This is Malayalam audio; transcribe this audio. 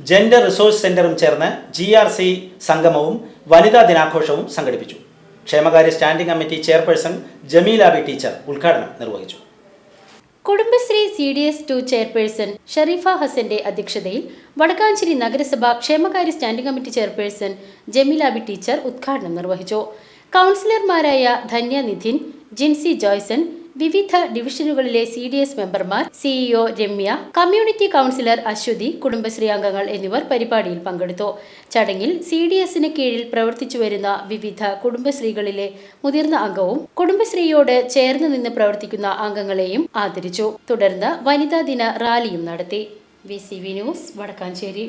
ജെൻഡർ റിസോഴ്സ് സെന്ററും ചേർന്ന് ജി ആർ സി സംഗമവും വനിതാ ദിനാഘോഷവും സംഘടിപ്പിച്ചു. ക്ഷേമകാര്യ standing committee chairperson Jameela B teacher ഉദ്ഘാടനം നിർവഹിച്ചു. Kudumbashree C D S two chairperson Sherifa ഹസന്റെ അധ്യക്ഷതയിൽ വടക്കാഞ്ചേരി നഗരസഭ ക്ഷേമകാര്യ standing committee chairperson Jameelabi teacher ഉദ്ഘാടനം നിർവഹിച്ചു. കൗൺസിലർമാരായ ധന്യ നിധിൻ ജിൻസി ജോയ്സൺ വിവിധ ഡിവിഷനുകളിലെ സി ഡി എസ് മെമ്പർമാർ CEO Ramya community counsellor Aswathy Kudumbashree അംഗങ്ങൾ എന്നിവർ പരിപാടിയിൽ പങ്കെടുത്തു. ചടങ്ങിൽ സി ഡി എസിന് കീഴിൽ പ്രവർത്തിച്ചു വരുന്ന വിവിധ കുടുംബശ്രീകളിലെ മുതിർന്ന അംഗവും കുടുംബശ്രീയോട് ചേർന്ന് നിന്ന് പ്രവർത്തിക്കുന്ന അംഗങ്ങളെയും ആദരിച്ചു. തുടർന്ന് വനിതാ ദിന റാലിയും നടത്തി. V C V news Wadakkanchery.